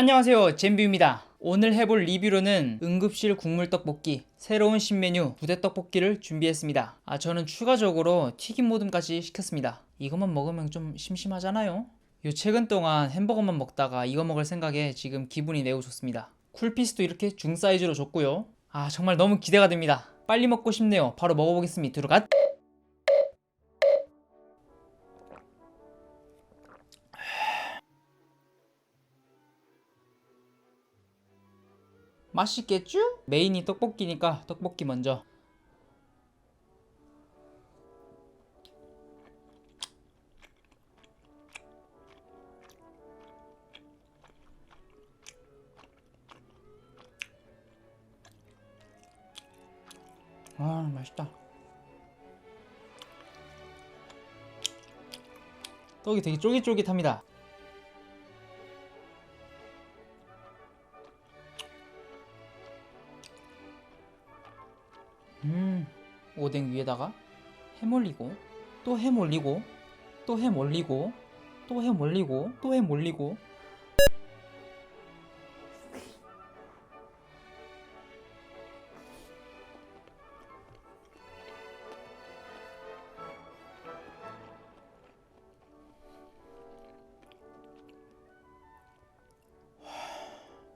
안녕하세요. 잼비입니다. 오늘 해볼 리뷰로는 응급실 국물 떡볶이 새로운 신메뉴 부대 떡볶이를 준비했습니다. 아 저는 추가적으로 튀김 모듬까지 시켰습니다. 이것만 먹으면 좀 심심하잖아요. 요 최근 동안 햄버거만 먹다가 이거 먹을 생각에 지금 기분이 매우 좋습니다. 쿨피스도 이렇게 중 사이즈로 줬고요. 아 정말 너무 기대가 됩니다. 빨리 먹고 싶네요. 바로 먹어보겠습니다. 들어가 맛있겠죠? 메인이 떡볶이니까 떡볶이 먼저. 아, 맛있다. 떡이 되게 쫄깃쫄깃합니다. 오뎅 위에다가 햄 올리고 또 햄 올리고 또 햄 올리고 또 햄 올리고 또 햄 올리고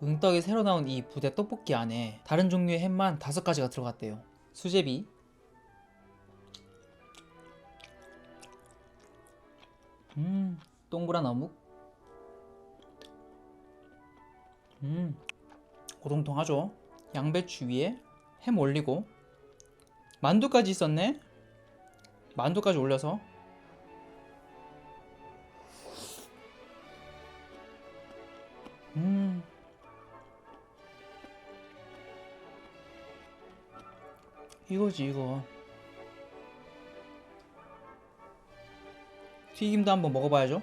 응떡이 새로 나온 이 부대 떡볶이 안에 다른 종류의 햄만 다섯 가지가 들어갔대요. 수제비, 음, 동그란 어묵, 음, 고동통하죠. 양배추 위에 햄 올리고 만두까지 있었네. 만두까지 올려서 음. 이거지 이거 튀김도 한번 먹어봐야죠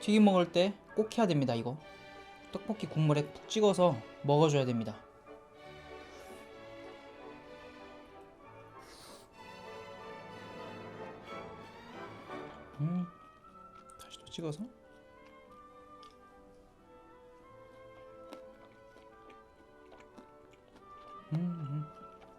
튀김 먹을 때 꼭 해야 됩니다 이거 떡볶이 국물에 푹 찍어서 먹어줘야 됩니다 음 다시 또 찍어서 음,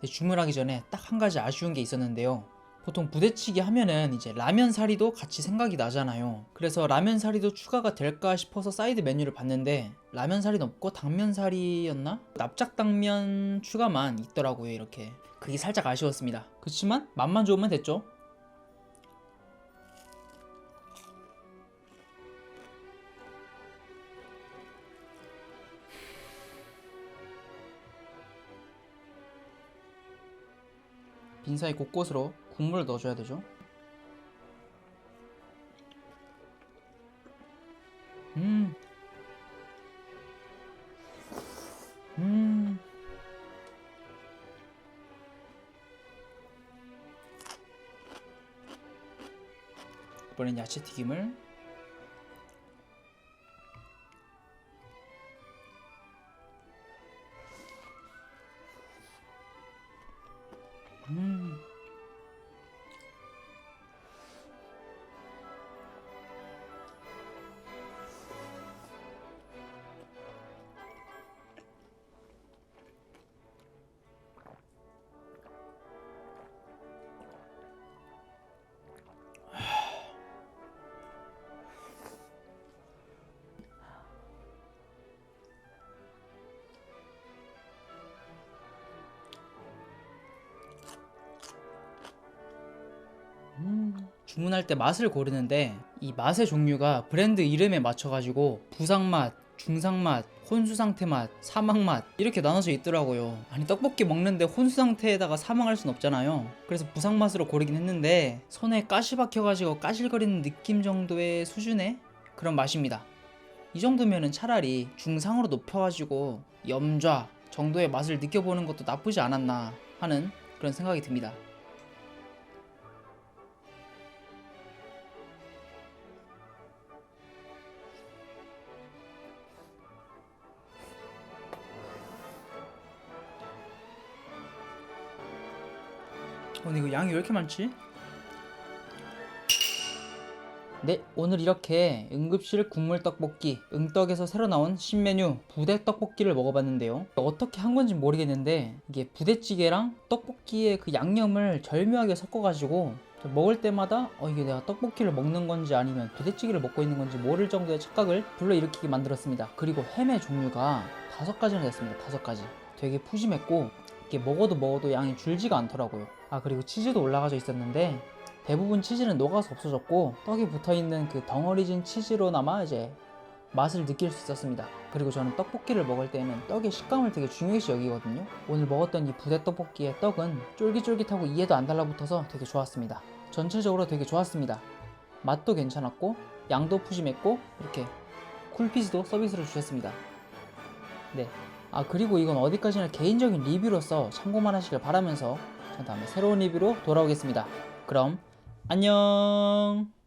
음. 주문하기 전에 딱 한 가지 아쉬운 게 있었는데요. 보통 부대찌개 하면은 이제 라면 사리도 같이 생각이 나잖아요. 그래서 라면 사리도 추가가 될까 싶어서 사이드 메뉴를 봤는데 라면 사리는 없고 당면 사리였나? 납작 당면 추가만 있더라고요, 이렇게. 그게 살짝 아쉬웠습니다. 그렇지만 맛만 좋으면 됐죠. 빈 사이 곳곳으로 국물을 넣어줘야 되죠. 음. 음. 이번엔 야채 튀김을 주문할 때 맛을 고르는데 이 맛의 종류가 브랜드 이름에 맞춰가지고 부상맛, 중상맛, 혼수 상태 맛, 사막 맛 이렇게 나눠져 있더라고요. 아니 떡볶이 먹는데 혼수 상태에다가 사망할 순 없잖아요. 그래서 부상 맛으로 고르긴 했는데 손에 가시 박혀가지고 까실거리는 느낌 정도의 수준의 그런 맛입니다. 이 정도면은 차라리 중상으로 높여가지고 염좌 정도의 맛을 느껴보는 것도 나쁘지 않았나 하는 그런 생각이 듭니다. 어, 근데 이거 양이 왜 이렇게 많지? 네, 오늘 이렇게 응급실 국물 떡볶이, 응떡에서 새로 나온 신메뉴 부대 떡볶이를 먹어봤는데요. 어떻게 한 건지 모르겠는데 이게 부대찌개랑 떡볶이의 그 양념을 절묘하게 섞어가지고 먹을 때마다 어 이게 내가 떡볶이를 먹는 건지 아니면 부대찌개를 먹고 있는 건지 모를 정도의 착각을 불러일으키게 만들었습니다. 그리고 햄의 종류가 다섯 가지나 됐습니다. 다섯 가지. 되게 푸짐했고 이게 먹어도 먹어도 양이 줄지가 않더라고요. 아 그리고 치즈도 올라가져 있었는데 대부분 치즈는 녹아서 없어졌고 떡이 붙어있는 그 덩어리진 치즈로나마 이제 맛을 느낄 수 있었습니다. 그리고 저는 떡볶이를 먹을 때는 떡의 식감을 되게 중요시 여기거든요. 오늘 먹었던 이 부대 떡볶이의 떡은 쫄깃쫄깃하고 이에도 안 달라붙어서 되게 좋았습니다. 전체적으로 되게 좋았습니다. 맛도 괜찮았고 양도 푸짐했고 이렇게 쿨피스도 서비스를 주셨습니다. 네. 아 그리고 이건 어디까지나 개인적인 리뷰로서 참고만 하시길 바라면서 전 다음에 새로운 리뷰로 돌아오겠습니다. 그럼 안녕.